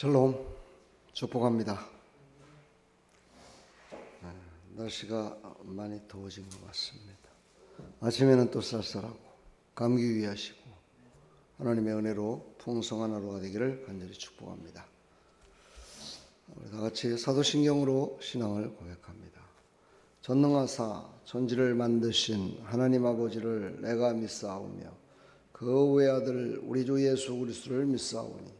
샬롬 축복합니다. 아, 날씨가 많이 더워진 것 같습니다. 아침에는 또 쌀쌀하고 감기 유의하시고 하나님의 은혜로 풍성한 하루가 되기를 간절히 축복합니다. 우리 다 같이 사도신경으로 신앙을 고백합니다. 전능하사 천지를 만드신 하나님 아버지를 내가 믿사오며 그 외아들 우리 주 예수 그리스도를 믿사오니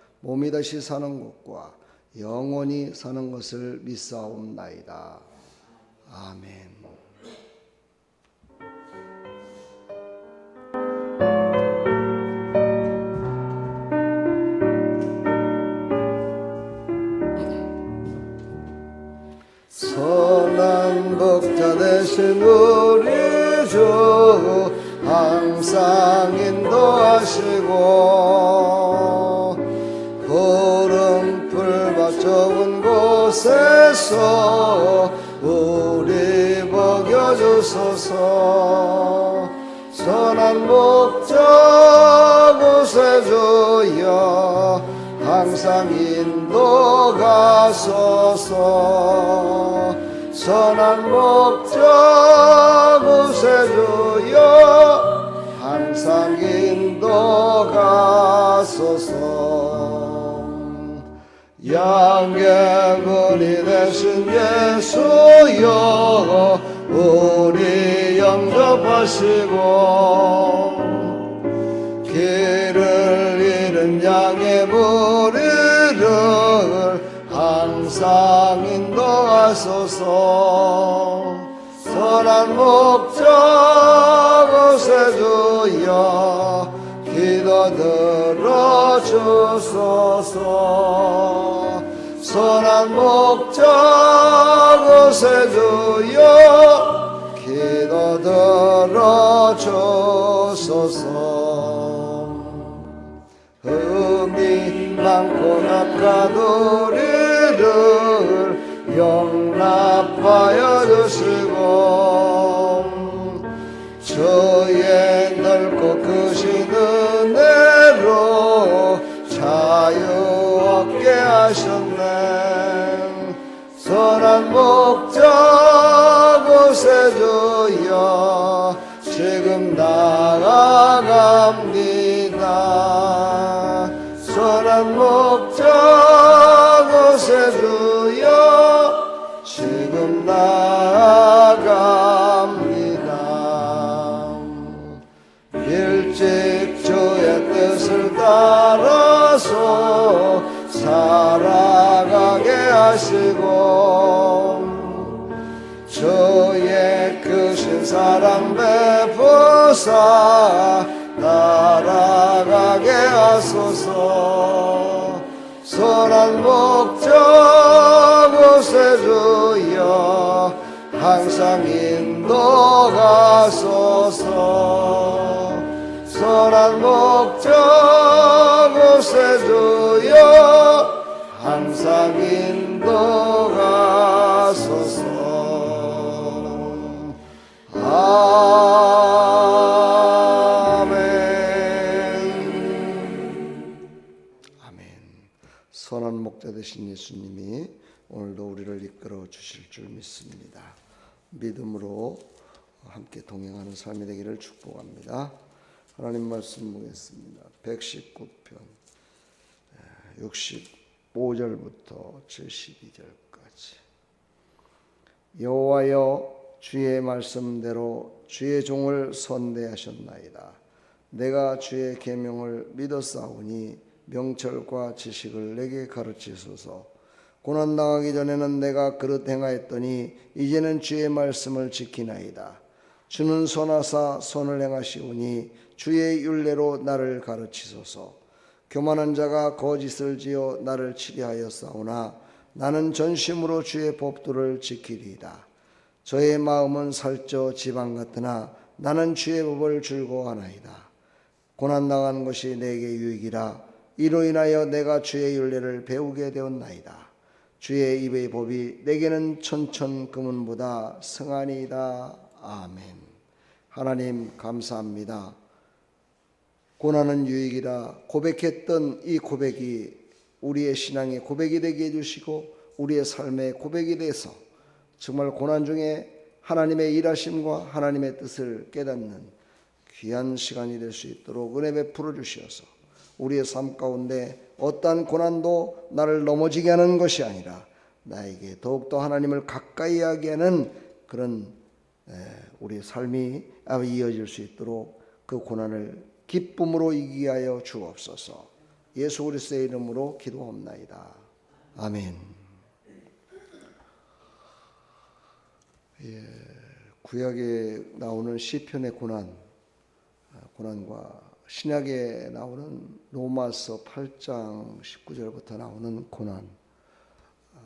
몸이 다시 사는 것과 영원히 사는 것을 믿사옵나이다. 아멘. 선한 복자 되신 우리 주 항상 인도하시고 곳에서 우리 먹여 주소서. 선한 목자 곳에 주여 항상 인도가소서. 선한 목자 곳에 주여 항상 인도가 양계군이 되신 예수여 우리 영접하시고 길을 잃은 양의 무리를 항상 인도하소서. 선한 목자 곳에 주여 기도 들어주소서 선한 목자 곳에 주여 기도 들어주소서. 흠이 많고 낙한 우리를 용납하여 주시고 주의 넓고 크신 은혜로 자유 얻게 하셨네 주여. 지금 나아갑니다. 선한 목자 곳에 주여. 지금 나아갑니다. 일찍 주의 뜻을 따라서 살아가게 하시고 사랑 베푸사 날아가게 하소서. 선한 목자 곳에 주여 항상 인도가소 되신 예수님이 오늘도 우리를 이끌어 주실 줄 믿습니다. 믿음으로 함께 동행하는 삶이 되기를 축복합니다. 하나님 말씀 보겠습니다. 119편 65절부터 72절까지. 여호와여 주의 말씀대로 주의 종을 선대하셨나이다. 내가 주의 계명을 믿었사오니 명철과 지식을 내게 가르치소서 고난 당하기 전에는 내가 그릇 행하였더니 이제는 주의 말씀을 지키나이다 주는 선하사 선을 행하시오니 주의 윤례로 나를 가르치소서 교만한 자가 거짓을 지어 나를 치리하여 싸우나 나는 전심으로 주의 법도를 지키리이다. 저의 마음은 살쪄 지방 같으나 나는 주의 법을 즐거워하나이다. 고난 당한 것이 내게 유익이라 이로 인하여 내가 주의 윤례를 배우게 되었나이다. 주의 입의 법이 내게는 천천 금은보다 승하니이다. 아멘. 하나님 감사합니다. 고난은 유익이라 고백했던 이 고백이 우리의 신앙의 고백이 되게 해주시고 우리의 삶의 고백이 돼서 정말 고난 중에 하나님의 일하심과 하나님의 뜻을 깨닫는 귀한 시간이 될 수 있도록 은혜 베풀어 주시어서 우리의 삶 가운데 어떠한 고난도 나를 넘어지게 하는 것이 아니라 나에게 더욱더 하나님을 가까이 하게 하는 그런 에, 우리의 삶이 이어질 수 있도록 그 고난을 기쁨으로 이기게 하여 주옵소서. 예수 그리스도의 이름으로 기도합나이다. 아멘. 예, 구약에 나오는 시편의 고난, 아, 고난과 신약에 나오는 로마서 8장 19절부터 나오는 고난, 아,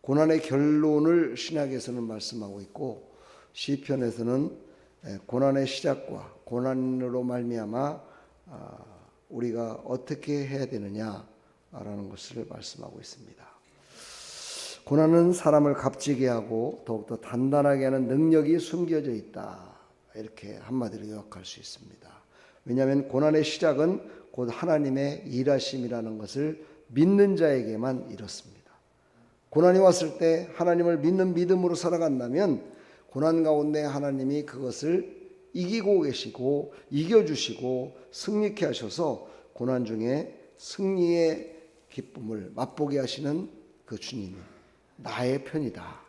고난의 결론을 신약에서는 말씀하고 있고 시편에서는 예, 고난의 시작과 고난으로 말미암아 아, 우리가 어떻게 해야 되느냐라는 것을 말씀하고 있습니다. 고난은 사람을 값지게 하고 더욱더 단단하게 하는 능력이 숨겨져 있다. 이렇게 한마디로 요약할 수 있습니다. 왜냐하면 고난의 시작은 곧 하나님의 일하심이라는 것을 믿는 자에게만 이렇습니다. 고난이 왔을 때 하나님을 믿는 믿음으로 살아간다면 고난 가운데 하나님이 그것을 이기고 계시고 이겨주시고 승리케 하셔서 고난 중에 승리의 기쁨을 맛보게 하시는 그 주님이 나의 편이다.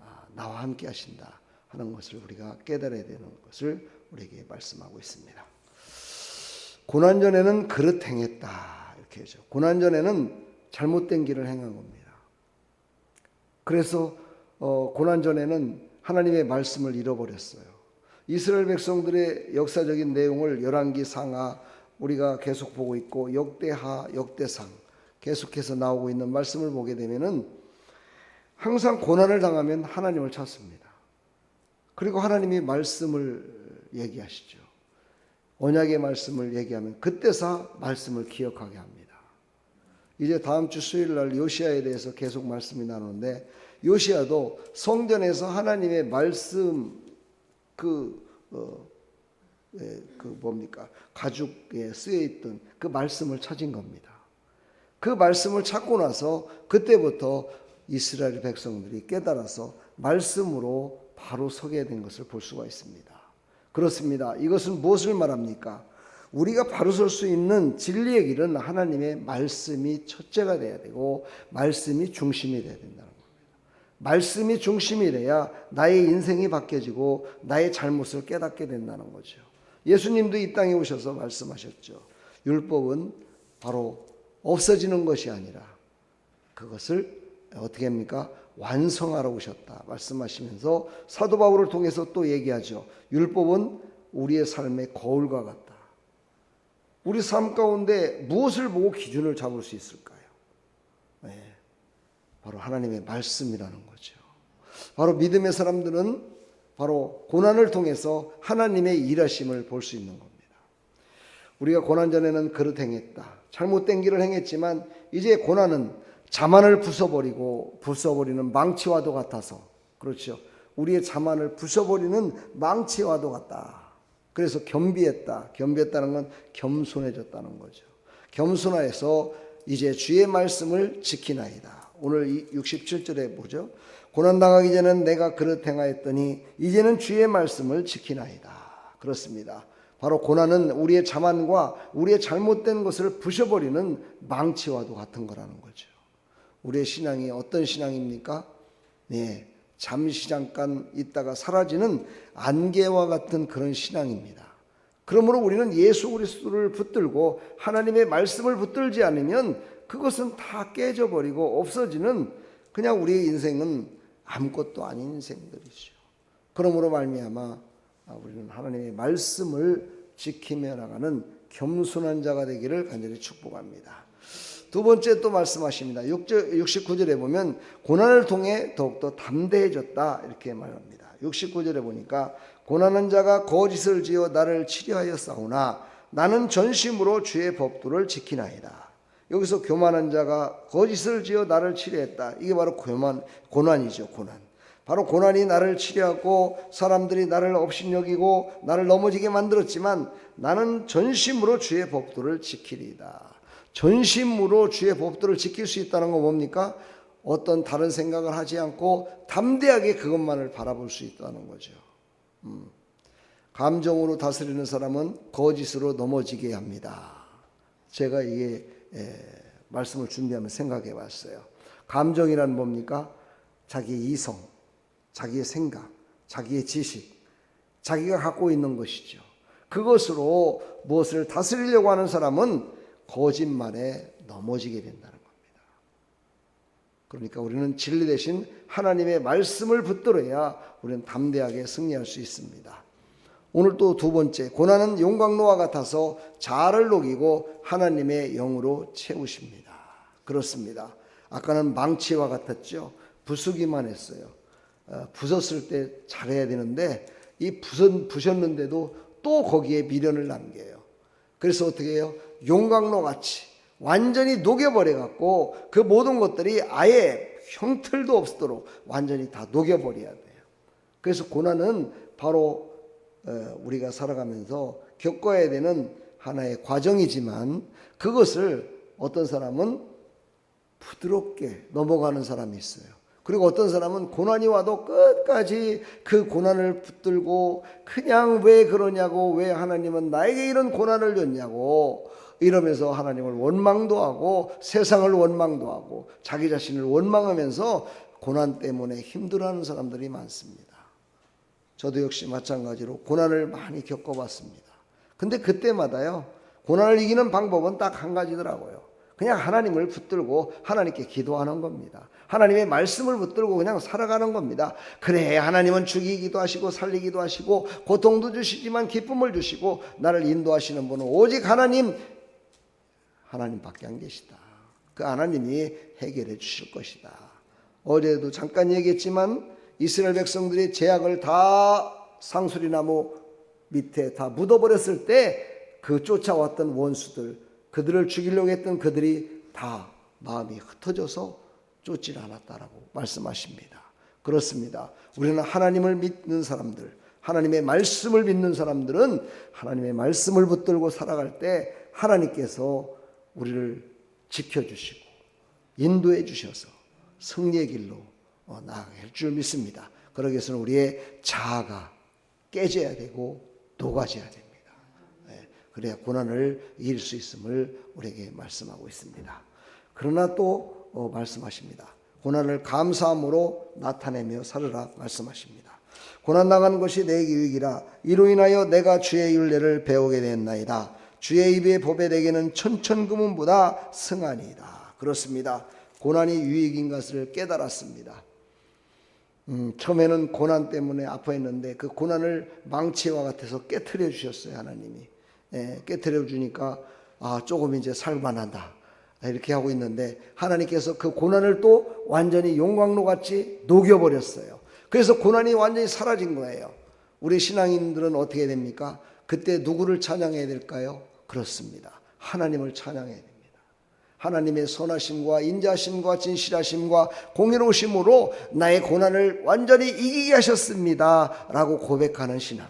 아, 나와 함께 하신다. 하는 것을 우리가 깨달아야 되는 것을 우리에게 말씀하고 있습니다. 고난 전에는 그릇 행했다. 이렇게 하죠. 고난 전에는 잘못된 길을 행한 겁니다. 그래서 어, 고난 전에는 하나님의 말씀을 잃어버렸어요. 이스라엘 백성들의 역사적인 내용을 열왕기 상하 우리가 계속 보고 있고 역대하 역대상 계속해서 나오고 있는 말씀을 보게 되면은 항상 고난을 당하면 하나님을 찾습니다. 그리고 하나님이 말씀을 얘기하시죠. 언약의 말씀을 얘기하면 그때서 말씀을 기억하게 합니다. 이제 다음 주 수요일 날 요시아에 대해서 계속 말씀이 나누는데 요시아도 성전에서 하나님의 말씀 그, 어, 예, 그 뭡니까 가죽에 쓰여 있던 그 말씀을 찾은 겁니다. 그 말씀을 찾고 나서 그때부터 이스라엘 백성들이 깨달아서 말씀으로 바로 서게 된 것을 볼 수가 있습니다. 그렇습니다. 이것은 무엇을 말합니까? 우리가 바로 설 수 있는 진리의 길은 하나님의 말씀이 첫째가 돼야 되고 말씀이 중심이 돼야 된다는 겁니다. 말씀이 중심이 돼야 나의 인생이 바뀌어지고 나의 잘못을 깨닫게 된다는 거죠. 예수님도 이 땅에 오셔서 말씀하셨죠. 율법은 바로 없어지는 것이 아니라 그것을 어떻게 합니까? 완성하러 오셨다 말씀하시면서 사도 바울을 통해서 또 얘기하죠. 율법은 우리의 삶의 거울과 같다. 우리 삶 가운데 무엇을 보고 기준을 잡을 수 있을까요? 네, 바로 하나님의 말씀이라는 거죠. 바로 믿음의 사람들은 바로 고난을 통해서 하나님의 일하심을 볼 수 있는 겁니다. 우리가 고난 전에는 그릇 행했다. 잘못된 길을 행했지만 이제 고난은 자만을 부숴버리고 부숴버리는 망치와도 같아서 그렇죠. 우리의 자만을 부숴버리는 망치와도 같다. 그래서 겸비했다. 겸비했다는 건 겸손해졌다는 거죠. 겸손하여서 이제 주의 말씀을 지키나이다. 오늘 67절에 보죠. 고난당하기 전엔 내가 그릇 행하였더니 이제는 주의 말씀을 지키나이다. 그렇습니다. 바로 고난은 우리의 자만과 우리의 잘못된 것을 부셔버리는 망치와도 같은 거라는 거죠. 우리의 신앙이 어떤 신앙입니까? 네, 잠시 잠깐 있다가 사라지는 안개와 같은 그런 신앙입니다. 그러므로 우리는 예수 그리스도를 붙들고 하나님의 말씀을 붙들지 않으면 그것은 다 깨져버리고 없어지는 그냥 우리의 인생은 아무것도 아닌 인생들이죠. 그러므로 말미암아 우리는 하나님의 말씀을 지키며 나가는 겸손한 자가 되기를 간절히 축복합니다. 두 번째 또 말씀하십니다. 69절에 보면 고난을 통해 더욱더 담대해졌다 이렇게 말합니다. 69절에 보니까 고난한 자가 거짓을 지어 나를 치려하여 싸우나 나는 전심으로 주의 법도를 지키나이다. 여기서 교만한 자가 거짓을 지어 나를 치려했다. 이게 바로 교만 고난이죠, 고난. 바로 고난이 나를 치려하고 사람들이 나를 업신여기고 나를 넘어지게 만들었지만 나는 전심으로 주의 법도를 지키리이다. 전심으로 주의 법도를 지킬 수 있다는 건 뭡니까? 어떤 다른 생각을 하지 않고 담대하게 그것만을 바라볼 수 있다는 거죠. 음. 감정으로 다스리는 사람은 거짓으로 넘어지게 합니다. 제가 이게 에, 말씀을 준비하면 생각해 봤어요. 감정이란 뭡니까? 자기의 이성, 자기의 생각, 자기의 지식, 자기가 갖고 있는 것이죠. 그것으로 무엇을 다스리려고 하는 사람은 거짓말에 넘어지게 된다는 겁니다. 그러니까 우리는 진리 대신 하나님의 말씀을 붙들어야 우리는 담대하게 승리할 수 있습니다. 오늘 또 두 번째, 고난은 용광로와 같아서 자아를 녹이고 하나님의 영으로 채우십니다. 그렇습니다. 아까는 망치와 같았죠. 부수기만 했어요. 어, 부쉈을 때 잘해야 되는데 이 부쉈, 부셨는데도 또 거기에 미련을 남겨요. 그래서 어떻게 해요? 용광로 같이 완전히 녹여버려 갖고 그 모든 것들이 아예 형틀도 없도록 완전히 다 녹여버려야 돼요. 그래서 고난은 바로 어, 우리가 살아가면서 겪어야 되는 하나의 과정이지만 그것을 어떤 사람은 부드럽게 넘어가는 사람이 있어요. 그리고 어떤 사람은 고난이 와도 끝까지 그 고난을 붙들고 그냥 왜 그러냐고 왜 하나님은 나에게 이런 고난을 줬냐고 이러면서 하나님을 원망도 하고 세상을 원망도 하고 자기 자신을 원망하면서 고난 때문에 힘들어하는 사람들이 많습니다. 저도 역시 마찬가지로 고난을 많이 겪어봤습니다. 근데 그때마다요, 고난을 이기는 방법은 딱 한 가지더라고요. 그냥 하나님을 붙들고 하나님께 기도하는 겁니다. 하나님의 말씀을 붙들고 그냥 살아가는 겁니다. 그래, 하나님은 죽이기도 하시고 살리기도 하시고 고통도 주시지만 기쁨을 주시고 나를 인도하시는 분은 오직 하나님, 하나님밖에 안 계시다. 그 하나님이 해결해 주실 것이다. 어제도 잠깐 얘기했지만 이스라엘 백성들이 제약을 다 상수리나무 밑에 다 묻어버렸을 때 그 쫓아왔던 원수들, 그들을 죽이려고 했던 그들이 다 마음이 흩어져서 쫓질 않았다라고 말씀하십니다. 그렇습니다. 우리는 하나님을 믿는 사람들, 하나님의 말씀을 믿는 사람들은 하나님의 말씀을 붙들고 살아갈 때 하나님께서 우리를 지켜주시고 인도해 주셔서 승리의 길로 어, 나아가게 할 줄 믿습니다. 그러기 위해서는 우리의 자아가 깨져야 되고 녹아져야 됩니다. 예, 그래야 고난을 이길 수 있음을 우리에게 말씀하고 있습니다. 그러나 또 어, 말씀하십니다. 고난을 감사함으로 나타내며 살으라 말씀하십니다. 고난 당하는 것이 내 유익이라 이로 인하여 내가 주의 윤례를 배우게 됐나이다. 주의 입의 법에 내게는 천천금은보다 승하니이다. 그렇습니다. 고난이 유익인 것을 깨달았습니다. 음, 처음에는 고난 때문에 아파했는데 그 고난을 망치와 같아서 깨뜨려 주셨어요 하나님이 예, 깨뜨려 주니까 아 조금 이제 살만하다 이렇게 하고 있는데 하나님께서 그 고난을 또 완전히 용광로 같이 녹여 버렸어요. 그래서 고난이 완전히 사라진 거예요. 우리 신앙인들은 어떻게 됩니까? 그때 누구를 찬양해야 될까요? 그렇습니다. 하나님을 찬양해야 됩니다. 하나님의 선하심과 인자심과 진실하심과 공의로우심으로 나의 고난을 완전히 이기게 하셨습니다. 라고 고백하는 신앙.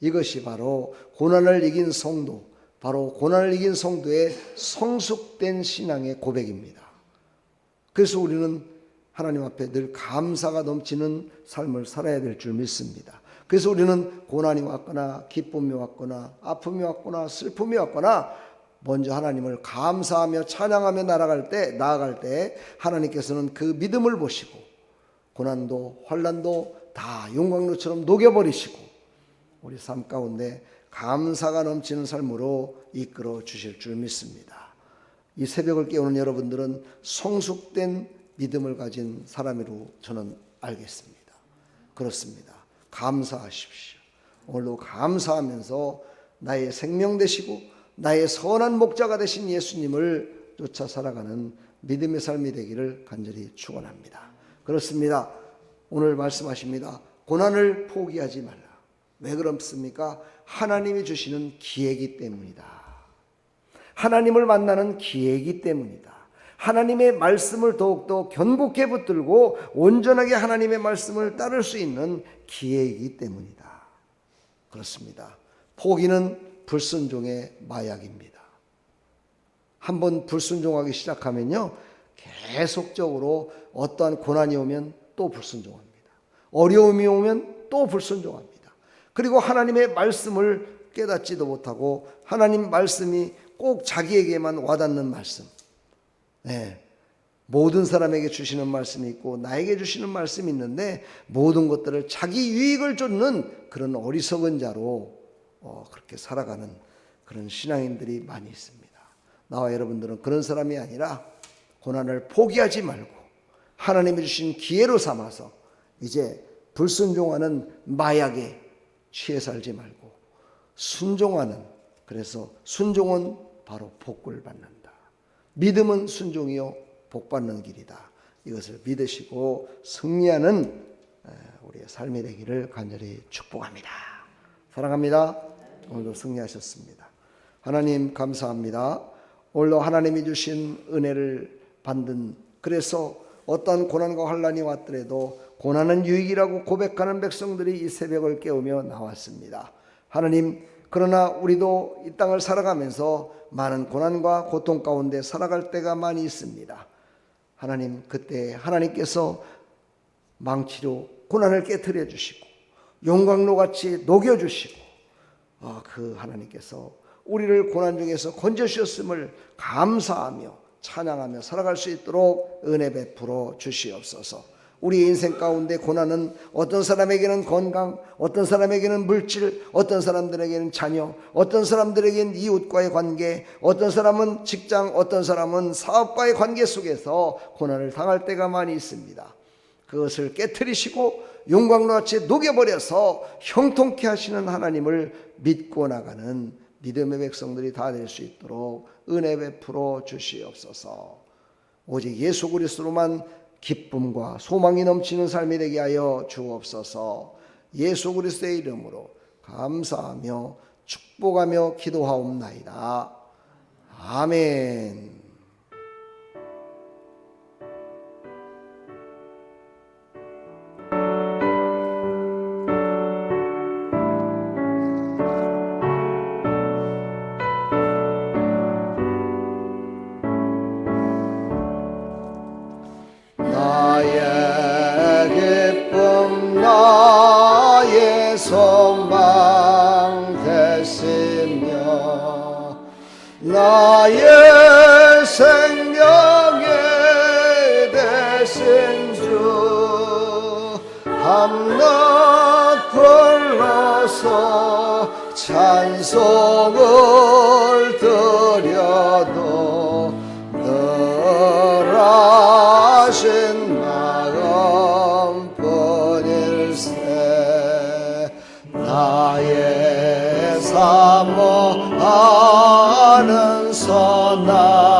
이것이 바로 고난을 이긴 성도, 바로 고난을 이긴 성도의 성숙된 신앙의 고백입니다. 그래서 우리는 하나님 앞에 늘 감사가 넘치는 삶을 살아야 될 줄 믿습니다. 그래서 우리는 고난이 왔거나 기쁨이 왔거나 아픔이 왔거나 슬픔이 왔거나 먼저 하나님을 감사하며 찬양하며 날아갈 때 나아갈 때 하나님께서는 그 믿음을 보시고 고난도 환란도 다 용광로처럼 녹여버리시고 우리 삶 가운데 감사가 넘치는 삶으로 이끌어 주실 줄 믿습니다. 이 새벽을 깨우는 여러분들은 성숙된 믿음을 가진 사람으로 저는 알겠습니다. 그렇습니다. 감사하십시오. 오늘도 감사하면서 나의 생명 되시고 나의 선한 목자가 되신 예수님을 쫓아 살아가는 믿음의 삶이 되기를 간절히 축원합니다. 그렇습니다. 오늘 말씀하십니다. 고난을 포기하지 말라. 왜 그렇습니까? 하나님이 주시는 기회이기 때문이다. 하나님을 만나는 기회이기 때문이다. 하나님의 말씀을 더욱더 견고히 붙들고 온전하게 하나님의 말씀을 따를 수 있는 기회이기 때문이다. 그렇습니다. 포기는 불순종의 마약입니다. 한번 불순종하기 시작하면요. 계속적으로 어떠한 고난이 오면 또 불순종합니다. 어려움이 오면 또 불순종합니다. 그리고 하나님의 말씀을 깨닫지도 못하고 하나님 말씀이 꼭 자기에게만 와닿는 말씀. 네. 모든 사람에게 주시는 말씀이 있고 나에게 주시는 말씀이 있는데 모든 것들을 자기 유익을 쫓는 그런 어리석은 자로 어, 그렇게 살아가는 그런 신앙인들이 많이 있습니다. 나와 여러분들은 그런 사람이 아니라 고난을 포기하지 말고 하나님이 주신 기회로 삼아서 이제 불순종하는 마약에 취해 살지 말고 순종하는 그래서 순종은 바로 복을 받는다. 믿음은 순종이요 복 받는 길이다. 이것을 믿으시고 승리하는 우리의 삶이 되기를 간절히 축복합니다. 사랑합니다. 오늘도 승리하셨습니다. 하나님 감사합니다. 오늘도 하나님이 주신 은혜를 받는 그래서 어떠한 고난과 환란이 왔더라도 고난은 유익이라고 고백하는 백성들이 이 새벽을 깨우며 나왔습니다. 하나님 그러나 우리도 이 땅을 살아가면서 많은 고난과 고통 가운데 살아갈 때가 많이 있습니다. 하나님 그때 하나님께서 망치로 고난을 깨뜨려 주시고 용광로 같이 녹여 주시고 아, 그 하나님께서 우리를 고난 중에서 건져 주셨음을 감사하며 찬양하며 살아갈 수 있도록 은혜 베풀어 주시옵소서. 우리 인생 가운데 고난은 어떤 사람에게는 건강, 어떤 사람에게는 물질, 어떤 사람들에게는 자녀, 어떤 사람들에게는 이웃과의 관계, 어떤 사람은 직장, 어떤 사람은 사업과의 관계 속에서 고난을 당할 때가 많이 있습니다. 그것을 깨뜨리시고 용광로 같이 녹여버려서 형통케 하시는 하나님을 믿고 나가는 믿음의 백성들이 다 될 수 있도록 은혜 베풀어 주시옵소서. 오직 예수 그리스도로만 기쁨과 소망이 넘치는 삶이 되게 하여 주옵소서. 예수 그리스도의 이름으로 감사하며 축복하며 기도하옵나이다. 아멘. 나의 사모하는 선한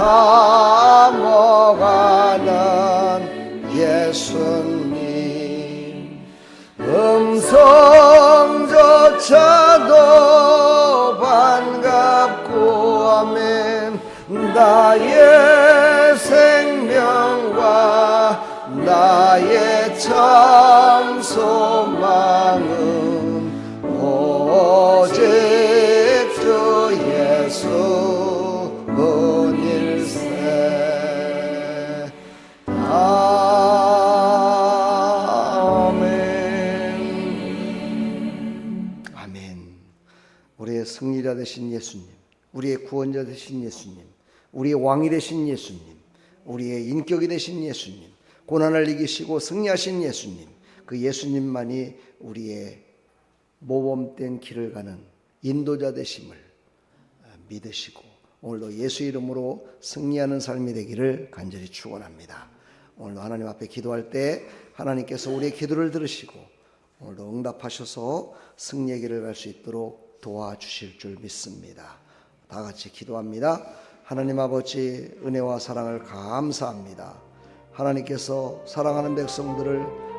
진 우리의 승리자 되신 예수님 우리의 구원자 되신 예수님 우리의 왕이 되신 예수님 우리의 인격이 되신 예수님 고난을 이기시고 승리하신 예수님 그 예수님만이 우리의 모범된 길을 가는 인도자 되심을 믿으시고 오늘도 예수 이름으로 승리하는 삶이 되기를 간절히 축원합니다. 오늘도 하나님 앞에 기도할 때 하나님께서 우리의 기도를 들으시고 오늘도 응답하셔서 승리의 길을 갈 수 있도록 도와주실 줄 믿습니다. 다 같이 기도합니다. 하나님 아버지 은혜와 사랑을 감사합니다. 하나님께서 사랑하는 백성들을